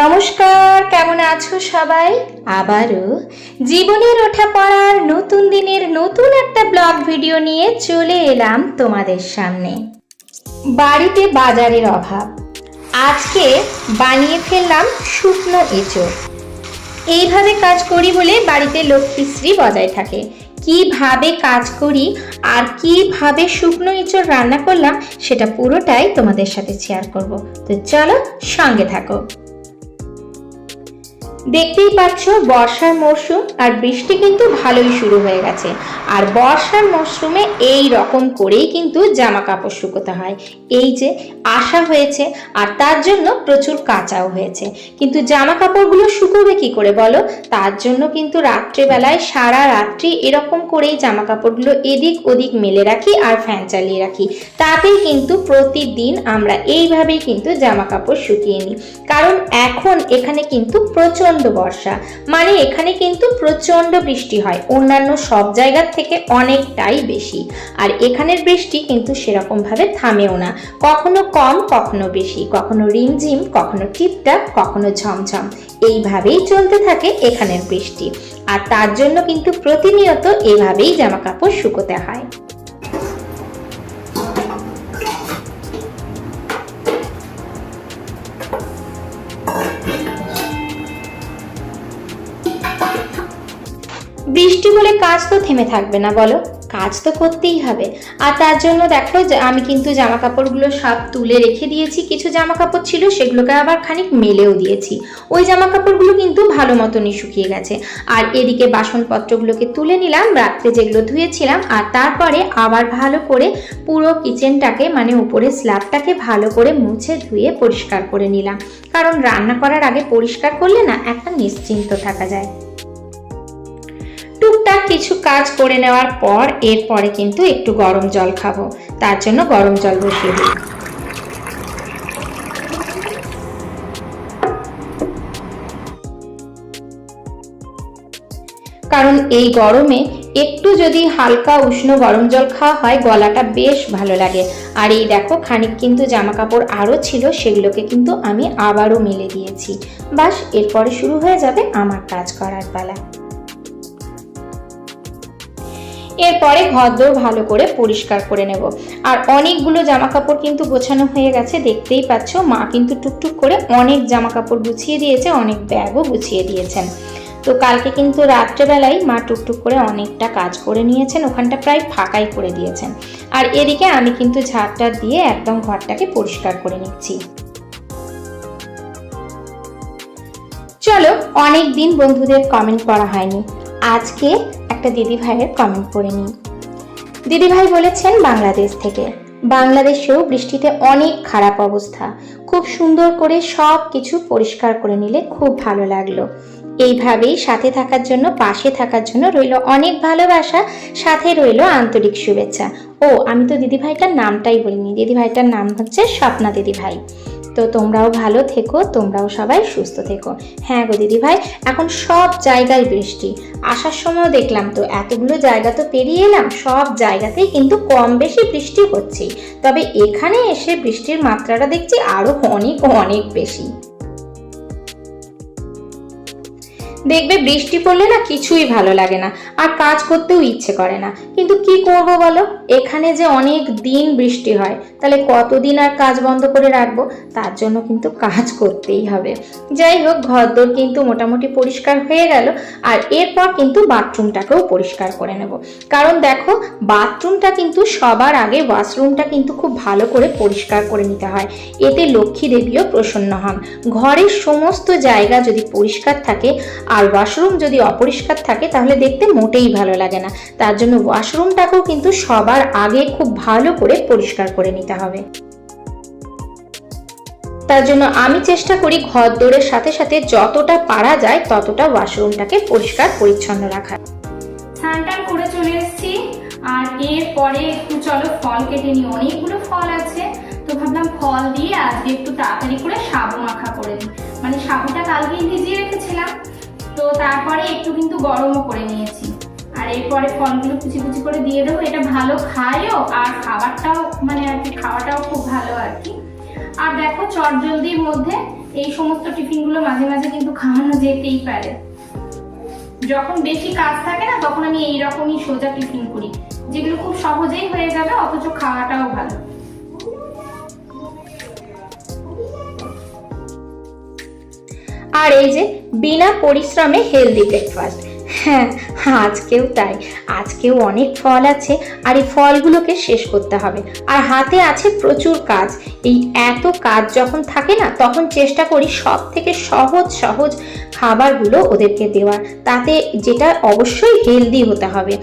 নমস্কার, কেমন আছো সবাই? আবারও জীবনের ওঠা পড়ার নতুন দিনের নতুন একটা ব্লগ ভিডিও নিয়ে চলে এলাম তোমাদের সামনে। বাড়িতে বাজারের অভাব। আজকে বানিয়ে ফেললাম শুকনো এঁচড়। এইভাবে কাজ করি বলে বাড়িতে লক্ষ্মীশ্রী বজায় থাকে। কীভাবে কাজ করি আর কীভাবে শুকনো এঁচড় রান্না করলাম, সেটা পুরোটাই তোমাদের সাথে শেয়ার করব। তো চলো সঙ্গে থাকো। দেখতেই পাচ্ছ বর্ষার মরশুম আর বৃষ্টি কিন্তু ভালোই শুরু হয়ে গেছে। আর বর্ষার মরশুমে এই রকম করেই কিন্তু জামা কাপড় শুকোতে হয়। এই যে আশা হয়েছে আর তার জন্য প্রচুর কাঁচাও হয়েছে। কিন্তু জামা কাপড়গুলো শুকোবে কি করে বলো? তার জন্য কিন্তু রাত্রেবেলায় সারা রাত্রি এরকম করেই জামা কাপড়গুলো এদিক ওদিক মেলে রাখি আর ফ্যান চালিয়ে রাখি। তাতেই কিন্তু প্রতিদিন আমরা এইভাবেই কিন্তু জামা কাপড় শুকিয়ে নিই। কারণ এখন এখানে কিন্তু প্রচণ্ড বর্ষা। মানে এখানে কিন্তু প্রচণ্ড বৃষ্টি হয়। অন্যান্য সব জায়গার থেকে অনেকটাই বেশি। আর এখানের বৃষ্টি কিন্তু সেরকমভাবে থামেও না। কখনো কম, কখনো বেশি। কখনো রিমঝিম, কখনো টিপটাপ, কখনো ঝমঝম। এইভাবেই চলতে থাকে এখানের বৃষ্টি। আর তার জন্য কিন্তু প্রতিনিয়ত এভাবেই জামা কাপড় শুকোতে হয়। বৃষ্টি বলে কাজ তো থেমে থাকবে না, বলো। কাজ তো করতেই হবে। আর তার জন্য দেখো আমি কিন্তু জামা কাপড়গুলো সব তুলে রেখে দিয়েছি। কিছু জামা কাপড় ছিল, সেগুলোকে আবার খানিক মেলেও দিয়েছি। ওই জামা কাপড়গুলো কিন্তু ভালো মতনই শুকিয়ে গেছে। আর এদিকে বাসনপত্রগুলোকে তুলে নিলাম, রাত্রে যেগুলো ধুয়েছিলাম, আর তারপরে আবার ভালো করে পুরো কিচেনটাকে মানে উপরে স্ল্যাবটাকে ভালো করে মুছে ধুয়ে পরিষ্কার করে নিলাম। কারণ রান্না করার আগে পরিষ্কার করলে না একটা নিশ্চিন্ত থাকা যায়। কিছু কাজ করে নেওয়ার পর এরপরে কিন্তু একটু গরম জল খাব। তার জন্য গরম জল বসিয়ে দিই। কারণ এই গরমে একটু যদি হালকা উষ্ণ গরম জল খাওয়া হয়, গলাটা বেশ ভালো লাগে। আর এই দেখো, খানিক কিন্তু জামা কাপড় আরও ছিল, সেগুলোকে কিন্তু আমি আবারও মেলে দিয়েছি। বাস, এরপরে শুরু হয়ে যাবে আমার কাজ করার পালা। এরপরে ঘরদোর ভালো করে পরিষ্কার করে নেব। আর অনেকগুলো জামা কাপড় কিন্তু গোছানো হয়ে গেছে, দেখতেই পাচ্ছ। মা কিন্তু টুকটুক করে অনেক জামা কাপড় গুছিয়ে দিয়েছে, অনেক ব্যাগও গুছিয়ে দিয়েছেন। তো কালকে কিন্তু রাত্রেবেলায় মা টুকটুক করে অনেকটা কাজ করে নিয়েছেন, ওখানটা প্রায় ফাঁকাই করে দিয়েছেন। আর এদিকে আমি কিন্তু ঝাড়টা দিয়ে একদম ঘরটাকে পরিষ্কার করে নিচ্ছি। চলো, অনেক দিন বন্ধুদের কমেন্ট করা হয়নি। আজকে একটা দিদি ভাইয়ের কমেন্ট পড়ে নিই। দিদি ভাই বলেছেন বাংলাদেশ থেকে। বাংলাদেশেও বৃষ্টিতে অনেক খারাপ অবস্থা। খুব সুন্দর করে সব কিছু পরিষ্কার করে নিলে খুব ভালো লাগল। এইভাবেই সাথে থাকার জন্য, পাশে থাকার জন্য রইল অনেক ভালোবাসা, সাথে রইল আন্তরিক শুভেচ্ছা। ও, আমি তো দিদি ভাইটার নামটাই বলিনি। দিদি ভাইটার নাম হচ্ছে স্বপ্না দিদি ভাই তো তোমরাও ভালো থেকো, তোমরাও সবাই সুস্থ থেকো। হ্যাঁ গো দিদি ভাই এখন সব জায়গায় বৃষ্টি। আসার সময় দেখলাম তো এতগুলো জায়গা তো পেরিয়ে এলাম, সব জায়গাতেই কিন্তু কম বেশি বৃষ্টি হচ্ছেই। তবে এখানে এসে বৃষ্টির মাত্রাটা দেখছি আরও অনেক অনেক বেশি। দেখবে বৃষ্টি পড়লে না কিছুই ভালো লাগে না, আর কাজ করতেও ইচ্ছে করে না। কিন্তু কি করব বলো? এখানে যে অনেক দিন বৃষ্টি হয়, তাহলে কতদিন আর কাজ বন্ধ করে রাখব? তার জন্য কিন্তু কাজ করতেই হবে। যাই হোক, ঘরদোর কিন্তু মোটামুটি পরিষ্কার হয়ে গেল, আর এরপর কিন্তু বাথরুমটাকেও পরিষ্কার করে নেব। কারণ দেখো, বাথরুমটা কিন্তু সবার আগে ওয়াশরুমটা কিন্তু খুব ভালো করে পরিষ্কার করে নিতে হয়। এতে লক্ষ্মী দেবীও প্রসন্ন হন। ঘরের সমস্ত জায়গা যদি পরিষ্কার থাকে আর ওয়াশরুম যদি অপরিষ্কার থাকে, তাহলে দেখতে মোটেই ভালো লাগে না। তার জন্য ওয়াশরুমটাকেও কিন্তু সবার আগে খুব ভালো করে পরিষ্কার করে নিতে হবে। তার জন্য আমি চেষ্টা করি ঘর দৌড়ের সাথে সাথে যতটা পারা যায়, ততটা ওয়াশরুমটাকে পরিষ্কার পরিচ্ছন্ন রাখার। স্নানটা করে চলে এসেছি। আর এরপরে একটু চলো ফল কেটে নিই। অনেকগুলো ফল আছে। তো ভাবলাম ফল দিয়ে আজকে একটু তাড়াতাড়ি করে সাবু মাখা করে দিই মানে সাবুটা কালকেই ভিজিয়ে রেখেছিলাম। তো তারপরে একটু কিন্তু গরমও করে নিয়েছি। আর এরপরে ফলগুলো কুচি কুচি করে দিয়ে দেবো। এটা ভালো খায়ও আর খাবারটাও মানে আর কি, খাওয়াটাও খুব ভালো আর কি। আর দেখো, চটজলদির মধ্যে এই সমস্ত টিফিনগুলো মাঝে মাঝে কিন্তু খাওয়ানো যেতেই পারে। যখন বেশি কাজ থাকে না, তখন আমি এই রকমই সোজা টিফিন করি, যেগুলো খুব সহজেই হয়ে যাবে, অথচ খাওয়াটাও ভালো। আর এই যে বিনা পরিশ্রমে হেলদি ব্রেকফাস্ট হ্যাঁ আজকেও তাই। আজকেও অনেক ফল আছে, আর এই ফলগুলোকে শেষ করতে হবে। আর হাতে আছে প্রচুর কাজ। এই এত কাজ যখন থাকে না, তখন চেষ্টা করি সব থেকে সহজ সহজ খাবারগুলো ওদেরকে দেওয়ার। তাতে যেটা অবশ্যই হেলদি হতে হবে।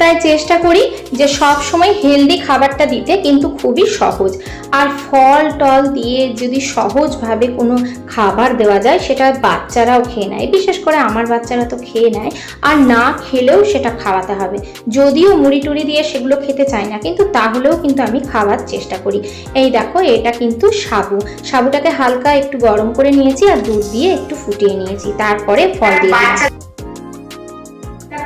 তাই চেষ্টা করি যে সব সময় হেলদি খাবারটা দিতে কিন্তু খুবই সহজ। আর ফল, টল দিয়ে যদি সহজভাবে কোনো খাবার দেওয়া যায়, সেটা বাচ্চারাও খেয়ে নেয়। বিশেষ করে আমার বাচ্চারা তো খেয়ে নেয়। আর না খেলেও সেটা খাওয়াতে হবে। যদিও মুড়ি টুড়ি দিয়ে সেগুলো খেতে চায় না, কিন্তু তাহলেও কিন্তু আমি খাওয়ার চেষ্টা করি। এই দেখো, এটা কিন্তু সাবু। সাবুটাকে হালকা একটু গরম করে নিয়েছি আর দুধ দিয়ে একটু ফুটিয়ে নিয়েছি। তারপরে ফল দিয়ে দেখো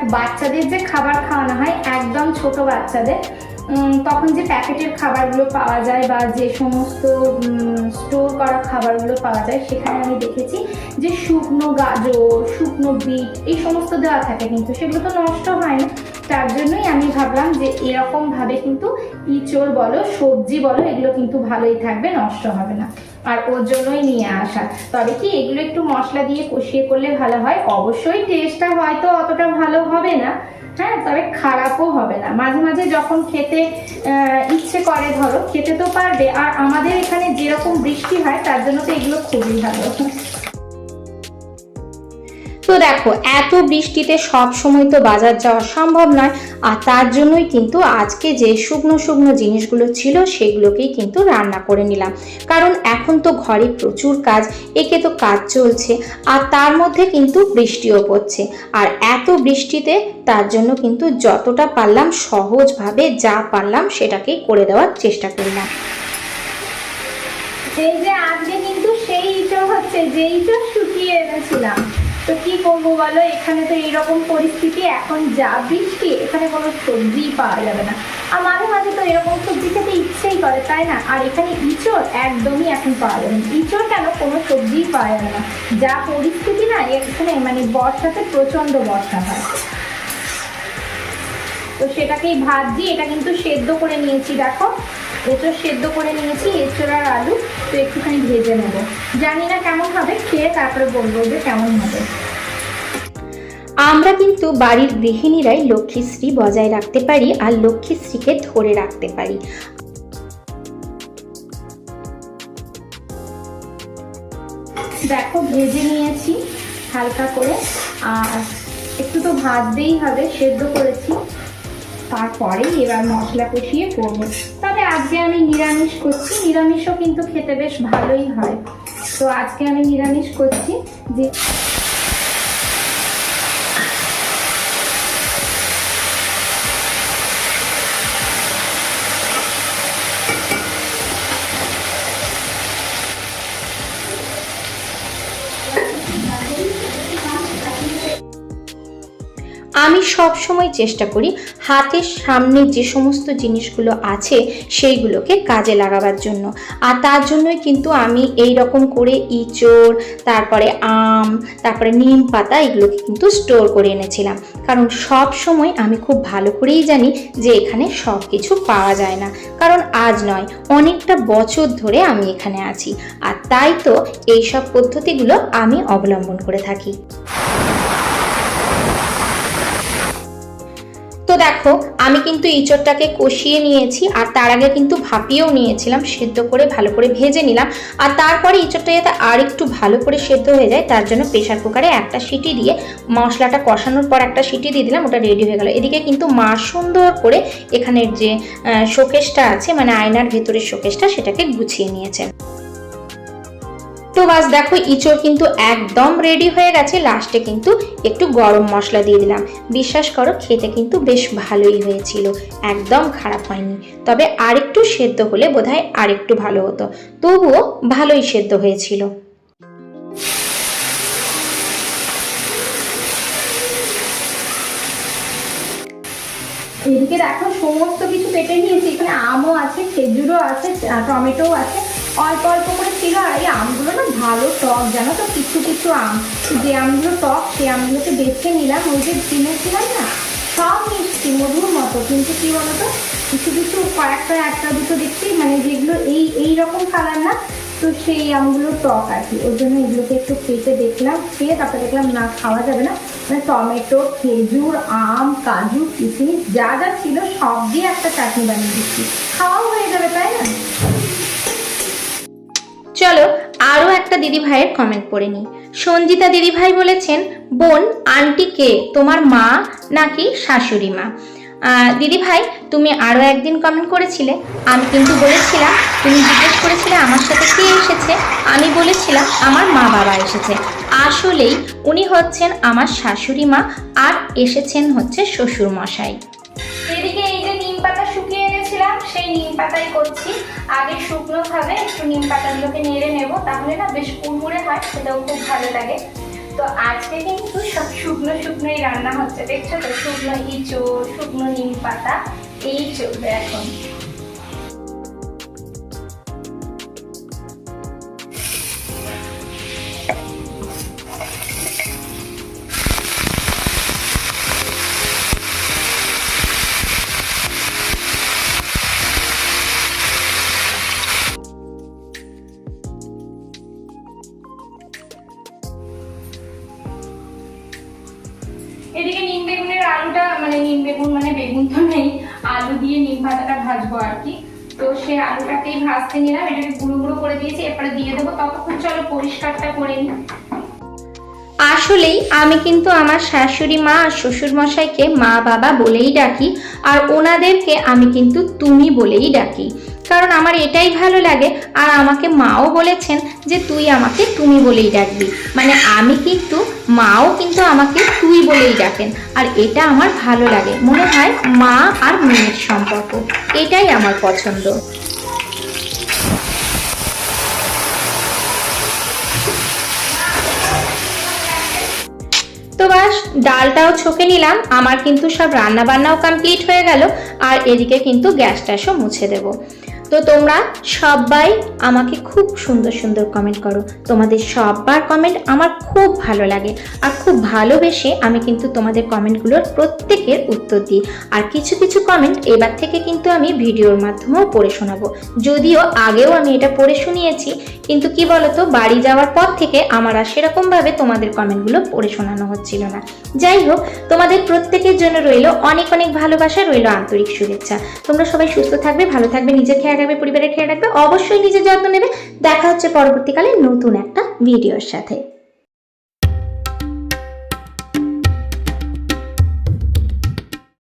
বাচ্চাদের যে খাবার খাওয়ানো হয় একদম ছোট বাচ্চাদের তখন যে প্যাকেটের খাবারগুলো পাওয়া যায় বা যে সমস্ত স্টোর করা খাবারগুলো পাওয়া যায়, সেখানে আমি দেখেছি যে শুকনো গাজর, শুকনো বিট, এই সমস্ত দেওয়া থাকে কিন্তু সেগুলো তো নষ্ট হয় না। তার জন্যই আমি ভাবলাম যে এরকমভাবে কিন্তু ইঁচড় বলো, সবজি বলো, এগুলো কিন্তু ভালোই থাকবে, নষ্ট হবে না। আর ওর জন্যই নিয়ে আসা। তবে কি এগুলো একটু মশলা দিয়ে কষিয়ে করলে ভালো হয়? অবশ্যই টেস্টটা হয়তো অতটা ভালো হবে না। হ্যাঁ তবে খারাপও হবে না। মাঝে মাঝে যখন খেতে ইচ্ছে করে, ধরো, খেতে তো পারবে, আর আমাদের এখানে যেরকম বৃষ্টি হয়, তার জন্য তো এগুলো খুবই ভালো। তো দেখো, এত বৃষ্টিতে সব সময় তো বাজার যাওয়া সম্ভব নয়, আর তার জন্যই কিন্তু আজকে যে শুকনো শুকনো জিনিসগুলো ছিল সেগুলোকেই কিন্তু রান্না করে নিলাম। কারণ এখন তো ঘরে প্রচুর কাজ, একে তো কাজ চলছে, আর তার মধ্যে কিন্তু বৃষ্টিও পড়ছে। আর এত বৃষ্টিতে তার জন্য কিন্তু যতটা পারলাম সহজভাবে যা পারলাম সেটাকেই করে দেওয়ার চেষ্টা করলাম। যে আজকে কিন্তু সেই ইঁচড় হচ্ছে যে ইঁচড় শুকিয়ে এনেছিলাম। তো কি করব বলো? এখানে তো এইরকম পরিস্থিতি, এখন যা বৃষ্টি, এখানে কোনো সবজি পাওয়া যাবে না। আর মাঝে মাঝে তো এরকম সবজি খেতে ইচ্ছেই করে, তাই না? আর এখানে ইঁচড় একদমই এখন পাওয়া যাবে না। ইঁচড় কেন? কোনো সবজিই পাওয়া যাবে না। যা পরিস্থিতি না এখানে মানে বর্ষাতে প্রচণ্ড বর্ষা হয়। তো সেটাকেই ভাত ভাজি এটা কিন্তু সেদ্ধ করে নিয়েছি, দেখো। এঁচড় সেদ্ধ করে নিয়েছি তো একটুখানি ভেজে নেব। জানি না কেমন হবে, খেয়ে তারপরে বলব যে কেমন হবে। আমরা কিন্তু বাড়ির গৃহিণীরাই লক্ষ্মীশ্রী বজায় রাখতে পারি আর লক্ষ্মীশ্রীকে ধরে রাখতে পারি। দেখো, ভেজে নিয়েছি হালকা করে। আর একটু তো ভাজতেই হবে, সেদ্ধ করেছি। তারপরে এবার মশলা কষিয়ে করব। আজকে আমি নিরামিষ করছি। নিরামিষও কিন্তু খেতে বেশ ভালোই হয়। তো আজকে আমি নিরামিষ করছি যে আমি সব সময় চেষ্টা করি হাতের সামনে যে সমস্ত জিনিসগুলো আছে সেইগুলোকে কাজে লাগাবার জন্য। আর তার জন্যই কিন্তু আমি এই রকম করে ইঁচড়, তারপরে আম, তারপরে নিম পাতা এগুলোকে কিন্তু স্টোর করে এনেছিলাম। কারণ সব সময় আমি খুব ভালো করেই জানি যে এখানে সব কিছু পাওয়া যায় না। কারণ আজ নয়, অনেকটা বছর ধরে আমি এখানে আছি। আর তাই তো এইসব পদ্ধতিগুলো আমি অবলম্বন করে থাকি। দেখো, আমি কিন্তু ইঁচড়টাকে কষিয়ে নিয়েছি আর তার আগে কিন্তু ভাপিয়েও নিয়েছিলাম, সেদ্ধ করে ভালো করে ভেজে নিলাম। আর তারপরে ইঁচড়টা যাতে আর একটু ভালো করে সেদ্ধ হয়ে যায়, তার জন্য প্রেশার কুকারে একটা সিটি দিয়ে মশলাটা কষানোর পর একটা সিটি দিয়ে দিলাম, ওটা রেডি হয়ে গেল। এদিকে কিন্তু মা সুন্দর করে এখানের যে শোকেসটা আছে মানে আয়নার ভেতরের শোকেসটা সেটাকে গুছিয়ে নিয়েছে। তো বাস, দেখো ইঁচড় কিন্তু একদম রেডি হয়ে গেছে। লাস্টে কিন্তু একটু গরম মশলা দিয়ে দিলাম। বিশ্বাস করো, খেতে কিন্তু বেশ ভালোই হয়েছিল। একদম খারাপ হয়নি। তবে আরেকটু সেদ্ধ হলে বোধহয় আরেকটু ভালো হতো। তবুও ভালোই সেদ্ধ হয়েছিল। এদিকে দেখো, সমস্ত কিছু কেটে নিয়েছি। এখানে আমও আছে, খেজুরও আছে টমেটোও আছে। অল্প অল্প করে ছিল আর এই আমগুলো না ভালো টক, জানো তো? কিছু কিছু আম। যে আমগুলো টক, সেই আমগুলোকে বেছে নিলাম। ওই যে কিনেছিলাম না, সব মিষ্টি, মধুর মতো। কিন্তু কি বলতো? কিছু কিছু কয়েকটা একটা দুটো দেখছি মানে যেগুলো এই এই রকম কালার না, তো সেই আমগুলো টক আর কি। ওই জন্য এগুলোকে একটু কেটে দেখলাম, খেয়ে তারপরে দেখলাম, না, খাওয়া যাবে না। মানে টমেটো, খেজুর, আম, কাজু কিশমিশ যা যা ছিল, সব দিয়ে একটা চাটনি বানিয়ে দিচ্ছি। খাওয়াও হয়ে যাবে, তাই না? চলো আরও একটা দিদি ভাইয়ের কমেন্ট পড়ে নিই। সঞ্জিতা দিদি ভাই বলেছেন, বোন আন্টি কে? তোমার মা নাকি শাশুড়ি মা? দিদি ভাই তুমি আরও একদিন কমেন্ট করেছিলে। আমি কিন্তু বলেছিলাম, তুমি জিজ্ঞেস করেছিলে আমার সাথে কে এসেছে। আমি বলেছিলাম, আমার মা বাবা এসেছে। আসলেই উনি হচ্ছেন আমার শাশুড়ি মা আর এসেছেন হচ্ছে শ্বশুর মশাই পাতাই করছি। আগে শুকনো ভাবে একটু নিম পাতাগুলোকে নেড়ে নেব, তাহলে না বেশ কুড়মুড়ে হয়, সেটাও খুব ভালো লাগে। তো আজকে কিন্তু সব শুকনো শুকনোই রান্না হচ্ছে। দেখছ তো, শুকনো ইঁচড়, শুকনো নিম পাতা, এই চলবে এখন। এদিকে নিম বেগুনের আলুটা মানে নিম বেগুন মানে বেগুন তো নেই, আলু দিয়ে নিম পাতাটা ভাজবো আর কি। তো সে আলুটাকেই ভাজতে নিলাম, এটাকে গুঁড়ো গুঁড়ো করে দিয়েছি, এরপরে দিয়ে দেবো ততক্ষণ চলো পরিষ্কারটা করে নিই। আসলেই আমি কিন্তু আমার শাশুড়ি মা আর শ্বশুর মশাইকে মা বাবা বলেই ডাকি, আর ওনাদেরকে আমি কিন্তু তুমি বলেই ডাকি। কারণ আমার এটাই ভালো লাগে। আর আমাকে মাও বলেছেন যে তুই আমাকে তুমি বলেই ডাকবি। মানে আমি কিন্তু, মাও কিন্তু আমাকে তুই বলেই ডাকেন। আর এটা আমার ভালো লাগে। মনে হয় মা আর মেয়ের সম্পর্ক। এটাই আমার পছন্দ। তো বাস, ডালটাও ছকে নিলাম। আমার কিন্তু সব রান্না বান্নাও কমপ্লিট হয়ে গেল। আর এদিকে কিন্তু গ্যাস ট্যাসও মুছে দেব। তো তোমরা সবাই আমাকে খুব সুন্দর সুন্দর কমেন্ট করো। তোমাদের সববার কমেন্ট আমার খুব ভালো লাগে। আর খুব ভালোবেসে আমি কিন্তু তোমাদের কমেন্টগুলোর প্রত্যেকের উত্তর দিই। আর কিছু কিছু কমেন্ট এবার থেকে কিন্তু আমি ভিডিওর মাধ্যমেও পড়ে শোনাবো। যদিও আগেও আমি এটা পড়ে শুনিয়েছি, কিন্তু কি বলতো, বাড়ি যাওয়ার পর থেকে আমার আর সেরকমভাবে তোমাদের কমেন্টগুলো পড়ে শোনানো হচ্ছিল না। যাই হোক, তোমাদের প্রত্যেকের জন্য রইল অনেক অনেক ভালোবাসা, রইল আন্তরিক শুভেচ্ছা। তোমরা সবাই সুস্থ থাকবে, ভালো থাকবে, নিজের খেয়াল রাখবে পরিবারের খেয়াল রাখবে। অবশ্যই নিজের যত্ন নেবে। দেখা হচ্ছে পরবর্তীকালে নতুন একটা ভিডিওর সাথে।